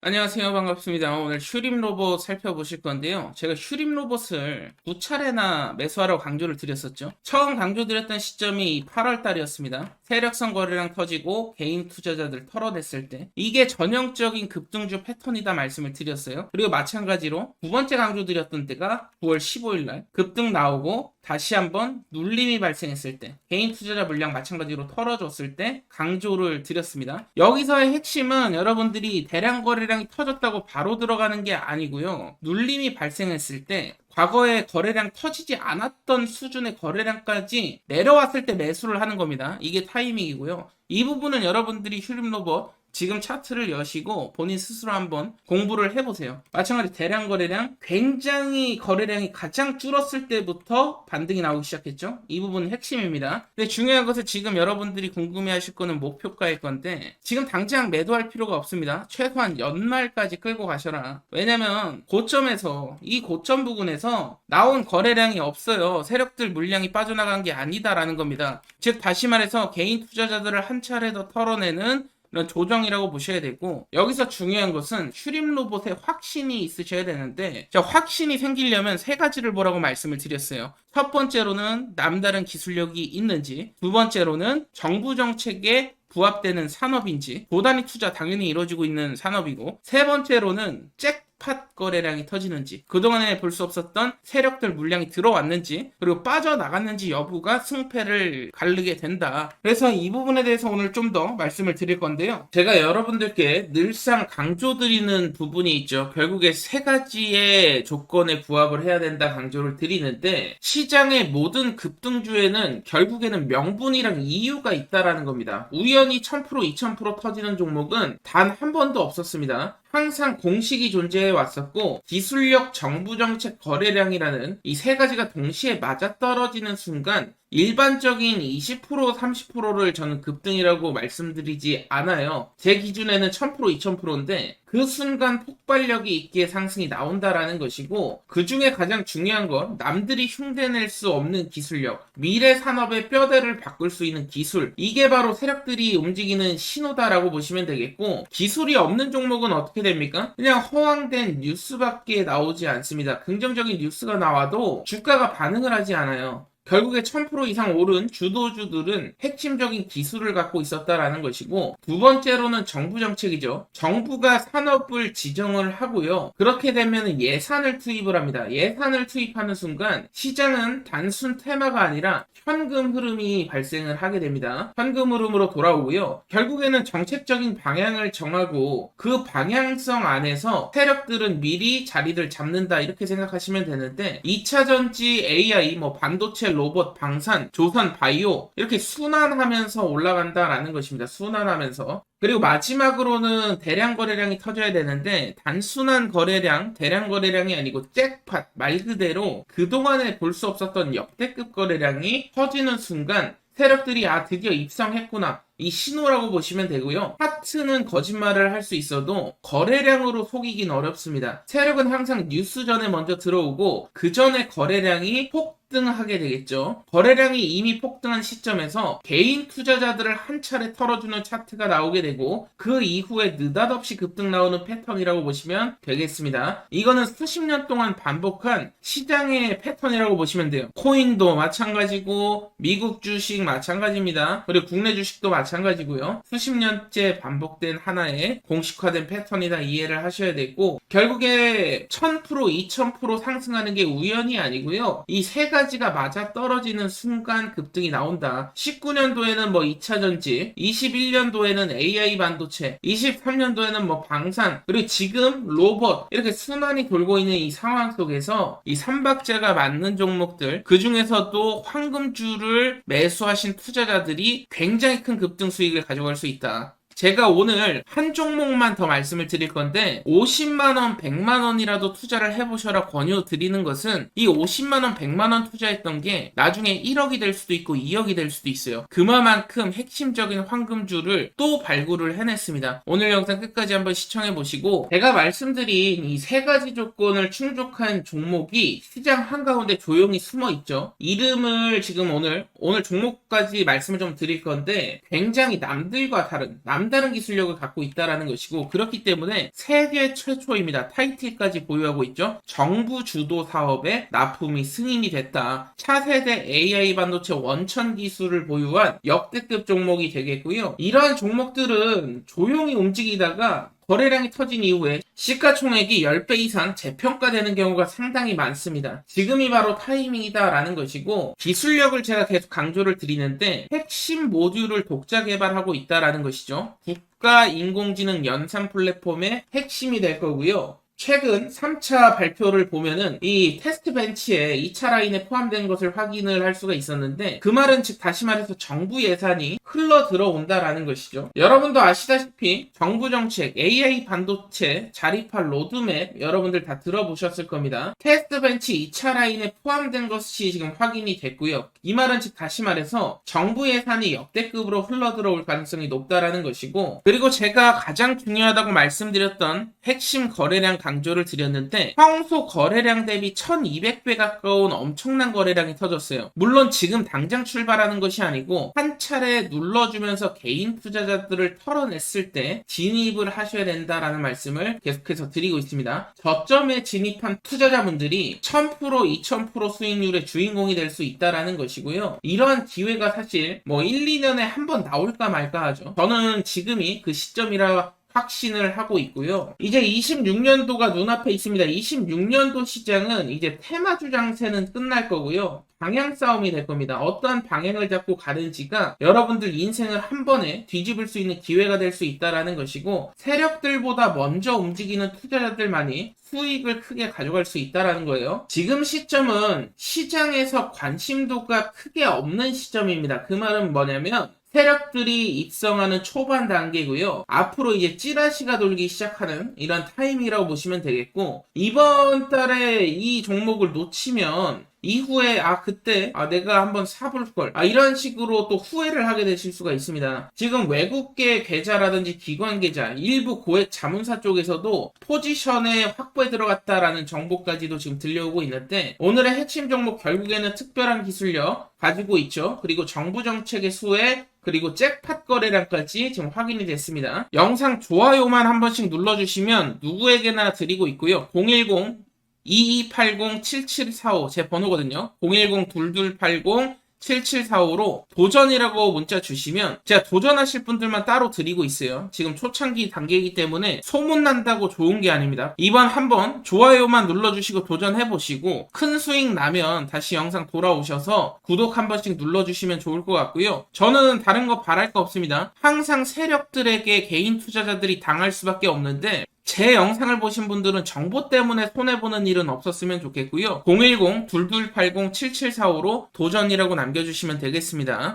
안녕하세요. 반갑습니다. 오늘 슈림 로봇 살펴보실 건데요. 제가 슈림 로봇을 두 차례나 매수하라고 강조를 드렸었죠. 처음 강조드렸던 시점이 8월 달이었습니다. 세력성 거래량 터지고 개인 투자자들 털어냈을 때 이게 전형적인 급등주 패턴이다 말씀을 드렸어요. 그리고 마찬가지로 두 번째 강조드렸던 때가 9월 15일 날 급등 나오고 다시 한번 눌림이 발생했을 때 개인 투자자 물량 마찬가지로 털어줬을 때 강조를 드렸습니다. 여기서의 핵심은 여러분들이 대량 거래 량이 터졌다고 바로 들어가는 게 아니고요. 눌림이 발생했을 때 과거에 거래량 터지지 않았던 수준의 거래량까지 내려왔을 때 매수를 하는 겁니다. 이게 타이밍이고요. 이 부분은 여러분들이 휴림 로봇 지금 차트를 여시고 본인 스스로 한번 공부를 해보세요. 마찬가지 대량 거래량 굉장히 거래량이 가장 줄었을 때부터 반등이 나오기 시작했죠. 이 부분은 핵심입니다. 근데 중요한 것은 지금 여러분들이 궁금해하실 거는 목표가일 건데 지금 당장 매도할 필요가 없습니다. 최소한 연말까지 끌고 가셔라. 왜냐면 고점에서 이 고점 부근에서 나온 거래량이 없어요. 세력들 물량이 빠져나간 게 아니다라는 겁니다. 즉 다시 말해서 개인 투자자들을 한 차례 더 털어내는 이런 조정이라고 보셔야 되고 여기서 중요한 것은 슈림 로봇에 확신이 있으셔야 되는데 자, 확신이 생기려면 세 가지를 보라고 말씀을 드렸어요. 첫 번째로는 남다른 기술력이 있는지, 두 번째로는 정부 정책에 부합되는 산업인지, 도단위 투자 당연히 이루어지고 있는 산업이고, 세 번째로는 잭 팟 거래량이 터지는지, 그동안에 볼 수 없었던 세력들 물량이 들어왔는지, 그리고 빠져나갔는지 여부가 승패를 가르게 된다. 그래서 이 부분에 대해서 오늘 좀 더 말씀을 드릴 건데요. 제가 여러분들께 늘상 강조드리는 부분이 있죠. 결국에 세 가지의 조건에 부합을 해야 된다 강조를 드리는데, 시장의 모든 급등주에는 결국에는 명분이랑 이유가 있다라는 겁니다. 우연히 1000% 2000% 터지는 종목은 단 한 번도 없었습니다. 항상 공식이 존재해 왔었고 기술력 정부 정책 거래량이라는 이 세 가지가 동시에 맞아떨어지는 순간 일반적인 20% 30%를 저는 급등이라고 말씀드리지 않아요. 제 기준에는 1000% 2000%인데 그 순간 폭발력이 있기에 상승이 나온다라는 것이고 그 중에 가장 중요한 건 남들이 흉내낼 수 없는 기술력 미래 산업의 뼈대를 바꿀 수 있는 기술 이게 바로 세력들이 움직이는 신호다라고 보시면 되겠고 기술이 없는 종목은 어떻게 됩니까? 그냥 허황된 뉴스밖에 나오지 않습니다. 긍정적인 뉴스가 나와도 주가가 반응을 하지 않아요. 결국에 1000% 이상 오른 주도주들은 핵심적인 기술을 갖고 있었다라는 것이고 두 번째로는 정부 정책이죠. 정부가 산업을 지정을 하고요. 그렇게 되면 예산을 투입을 합니다. 예산을 투입하는 순간 시장은 단순 테마가 아니라 현금 흐름이 발생을 하게 됩니다. 현금 흐름으로 돌아오고요. 결국에는 정책적인 방향을 정하고 그 방향성 안에서 세력들은 미리 자리를 잡는다 이렇게 생각하시면 되는데 2차 전지 AI 뭐 반도체 로봇, 방산, 조선, 바이오 이렇게 순환하면서 올라간다라는 것입니다. 순환하면서. 그리고 마지막으로는 대량 거래량이 터져야 되는데 단순한 거래량, 대량 거래량이 아니고 잭팟 말 그대로 그동안에 볼 수 없었던 역대급 거래량이 터지는 순간 세력들이 아 드디어 입성했구나 이 신호라고 보시면 되고요. 하트는 거짓말을 할 수 있어도 거래량으로 속이긴 어렵습니다. 세력은 항상 뉴스 전에 먼저 들어오고 그 전에 거래량이 폭 등하게 되겠죠. 거래량이 이미 폭등한 시점에서 개인 투자자들을 한 차례 털어주는 차트가 나오게 되고 그 이후에 느닷없이 급등 나오는 패턴이라고 보시면 되겠습니다. 이거는 수십 년 동안 반복한 시장의 패턴이라고 보시면 돼요. 코인도 마찬가지고 미국 주식 마찬가지입니다. 그리고 국내 주식도 마찬가지고요. 수십 년째 반복된 하나의 공식화된 패턴이다 이해를 하셔야 되고 결국에 1000% 2000% 상승하는 게 우연이 아니고요. 이세 가 지가 맞아 떨어지는 순간 급등이 나온다. 19년도에는 뭐 2차 전지, 21년도에는 AI 반도체, 23년도에는 뭐 방산, 그리고 지금 로봇 이렇게 순환이 돌고 있는 이 상황 속에서 이 삼박자가 맞는 종목들 그 중에서도 황금주를 매수하신 투자자들이 굉장히 큰 급등 수익을 가져갈 수 있다. 제가 오늘 한 종목만 더 말씀을 드릴 건데 50만원, 100만원이라도 투자를 해보셔라 권유 드리는 것은 이 50만원, 100만원 투자했던 게 나중에 1억이 될 수도 있고 2억이 될 수도 있어요. 그만큼 핵심적인 황금주를 또 발굴을 해냈습니다. 오늘 영상 끝까지 한번 시청해 보시고 제가 말씀드린 이 세 가지 조건을 충족한 종목이 시장 한가운데 조용히 숨어 있죠. 이름을 지금 오늘 오늘 종목까지 말씀을 좀 드릴 건데 굉장히 남들과 다른 남 남다른 기술력을 갖고 있다라는 것이고 그렇기 때문에 세계 최초입니다. 타이틀까지 보유하고 있죠. 정부 주도 사업에 납품이 승인이 됐다. 차세대 AI 반도체 원천 기술을 보유한 역대급 종목이 되겠고요. 이러한 종목들은 조용히 움직이다가 거래량이 터진 이후에 시가총액이 10배 이상 재평가되는 경우가 상당히 많습니다. 지금이 바로 타이밍이다라는 것이고 기술력을 제가 계속 강조를 드리는데 핵심 모듈을 독자 개발하고 있다라는 것이죠. 국가 인공지능 연산 플랫폼의 핵심이 될 거고요. 최근 3차 발표를 보면은 이 테스트 벤치에 2차 라인에 포함된 것을 확인을 할 수가 있었는데 그 말은 즉 다시 말해서 정부 예산이 흘러 들어온다라는 것이죠. 여러분도 아시다시피 정부 정책 AI 반도체 자립할 로드맵 여러분들 다 들어보셨을 겁니다. 테스트 벤치 2차 라인에 포함된 것이 지금 확인이 됐고요. 이 말은 즉 다시 말해서 정부 예산이 역대급으로 흘러 들어올 가능성이 높다라는 것이고 그리고 제가 가장 중요하다고 말씀드렸던 핵심 거래량 강조를 드렸는데 평소 거래량 대비 1200배 가까운 엄청난 거래량이 터졌어요. 물론 지금 당장 출발하는 것이 아니고 한 차례 눌러주면서 개인 투자자들을 털어냈을 때 진입을 하셔야 된다라는 말씀을 계속해서 드리고 있습니다. 저점에 진입한 투자자분들이 1000% 2000% 수익률의 주인공이 될 수 있다라는 것이고요. 이러한 기회가 사실 뭐 1, 2년에 한 번 나올까 말까 하죠. 저는 지금이 그 시점이라 확신을 하고 있고요. 이제 26년도가 눈앞에 있습니다. 26년도 시장은 이제 테마 주 장세는 끝날 거고요. 방향 싸움이 될 겁니다. 어떠한 방향을 잡고 가는지가 여러분들 인생을 한 번에 뒤집을 수 있는 기회가 될 수 있다라는 것이고 세력들보다 먼저 움직이는 투자자들만이 수익을 크게 가져갈 수 있다라는 거예요. 지금 시점은 시장에서 관심도가 크게 없는 시점입니다. 그 말은 뭐냐면 세력들이 입성하는 초반 단계고요. 앞으로 이제 찌라시가 돌기 시작하는 이런 타임이라고 보시면 되겠고 이번 달에 이 종목을 놓치면 이후에 아 그때 아 내가 한번 사볼 걸 아 이런 식으로 또 후회를 하게 되실 수가 있습니다. 지금 외국계 계좌라든지 기관 계좌 일부 고액 자문사 쪽에서도 포지션에 확보에 들어갔다라는 정보까지도 지금 들려오고 있는데 오늘의 핵심 종목 결국에는 특별한 기술력 가지고 있죠. 그리고 정부 정책의 수혜 그리고 잭팟 거래량까지 지금 확인이 됐습니다. 영상 좋아요만 한 번씩 눌러주시면 누구에게나 드리고 있고요. 010 2280-7745 제 번호거든요. 010-2280-7745로 도전이라고 문자 주시면 제가 도전하실 분들만 따로 드리고 있어요. 지금 초창기 단계이기 때문에 소문난다고 좋은 게 아닙니다. 이번 한번 좋아요만 눌러주시고 도전해보시고 큰 수익 나면 다시 영상 돌아오셔서 구독 한 번씩 눌러주시면 좋을 것 같고요. 저는 다른 거 바랄 거 없습니다. 항상 세력들에게 개인 투자자들이 당할 수밖에 없는데 제 영상을 보신 분들은 정보 때문에 손해보는 일은 없었으면 좋겠고요. 010-2280-7745로 도전이라고 남겨주시면 되겠습니다.